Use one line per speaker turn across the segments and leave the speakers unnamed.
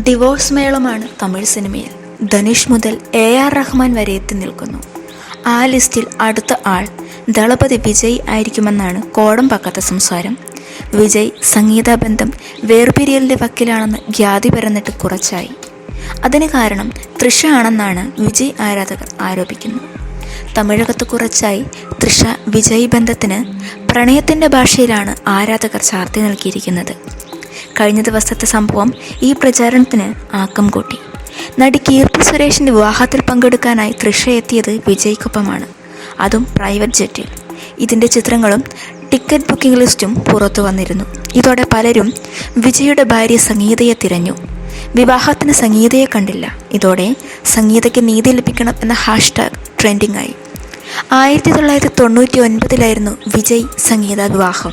Divorce മേളമാണ് Tamil സിനിമയിൽ ധനുഷ് മുതൽ A R Rahman വരെ എത്തി നിൽക്കുന്നു. ആ ലിസ്റ്റിൽ അടുത്ത ആൾ ദളപതി വിജയ് ആയിരിക്കുമെന്നാണ് കോടം പക്കത്ത സംസാരം. വിജയ് സംഗീത ബന്ധം വേർപിരിയലിന്റെ വക്കിലാണെന്ന് ഖ്യാതി പരന്നിട്ട് കുറച്ചായി. അതിന് കാരണം തൃഷ ആണെന്നാണ് വിജയ് ആരാധകർ ആരോപിക്കുന്നത്. തമിഴകത്ത് കുറച്ചായി തൃഷ വിജയ് ബന്ധത്തിന് പ്രണയത്തിന്റെ ഭാഷയിലാണ് ആരാധകർ ചാർത്തി നൽകിയിരിക്കുന്നത്. കഴിഞ്ഞ ദിവസത്തെ സംഭവം ഈ പ്രചാരണത്തിന് ആക്കം കൂട്ടി. നടി കീർത്തി സുരേഷിന്റെ വിവാഹത്തിൽ പങ്കെടുക്കാനായി തൃഷ എത്തിയത് വിജയ്ക്കൊപ്പമാണ്. അതും പ്രൈവറ്റ് ജെറ്റിൽ. ഇതിന്റെ ചിത്രങ്ങളും ടിക്കറ്റ് ബുക്കിംഗ് ലിസ്റ്റും പുറത്തു വന്നിരുന്നു. ഇതോടെ പലരും വിജയുടെ ഭാര്യ സംഗീതയെ തിരഞ്ഞു. വിവാഹത്തിന് സംഗീതയെ കണ്ടില്ല. ഇതോടെ സംഗീതയ്ക്ക് നീതി ലഭിക്കണം എന്ന ഹാഷ്ടാഗ് ട്രെൻഡിംഗ് ആയി. ആയിരത്തി തൊള്ളായിരത്തി തൊണ്ണൂറ്റി ഒൻപതിലായിരുന്നു വിജയ് സംഗീത വിവാഹം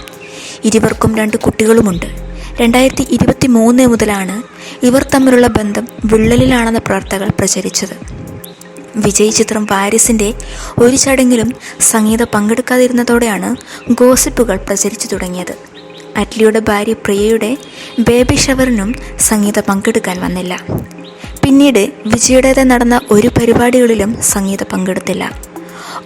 ഇരുവർക്കും രണ്ട് കുട്ടികളുമുണ്ട്. രണ്ടായിരത്തി ഇരുപത്തി മൂന്ന് മുതലാണ് ഇവർ തമ്മിലുള്ള ബന്ധം വിള്ളലിലാണെന്ന പ്രവർത്തകൾ പ്രചരിച്ചത്. വിജയ് ചിത്രം പാരീസിന്റെ ഒരു ചടങ്ങിലും സംഗീത പങ്കെടുക്കാതിരുന്നതോടെയാണ് ഗോസിപ്പുകൾ പ്രചരിച്ചു തുടങ്ങിയത്. അറ്റ്ലിയുടെ ഭാര്യ പ്രിയയുടെ ബേബി ഷവറിനും സംഗീത പങ്കെടുക്കാൻ വന്നില്ല. പിന്നീട് വിജയുടേത് നടന്ന ഒരു പരിപാടികളിലും സംഗീത പങ്കെടുത്തില്ല.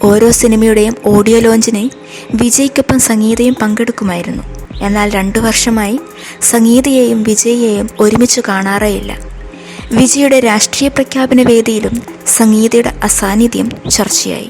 ഓരോ സിനിമയുടെയും ഓഡിയോ ലോഞ്ചിന് വിജയ്ക്കൊപ്പം സംഗീതയും പങ്കെടുക്കുമായിരുന്നു. എന്നാൽ രണ്ടു വർഷമായി സംഗീതയെയും വിജയെയും ഒരുമിച്ച് കാണാറേയില്ല. വിജയുടെ രാഷ്ട്രീയ പ്രഖ്യാപന വേദിയിലും സംഗീതയുടെ അസാന്നിധ്യം ചർച്ചയായി.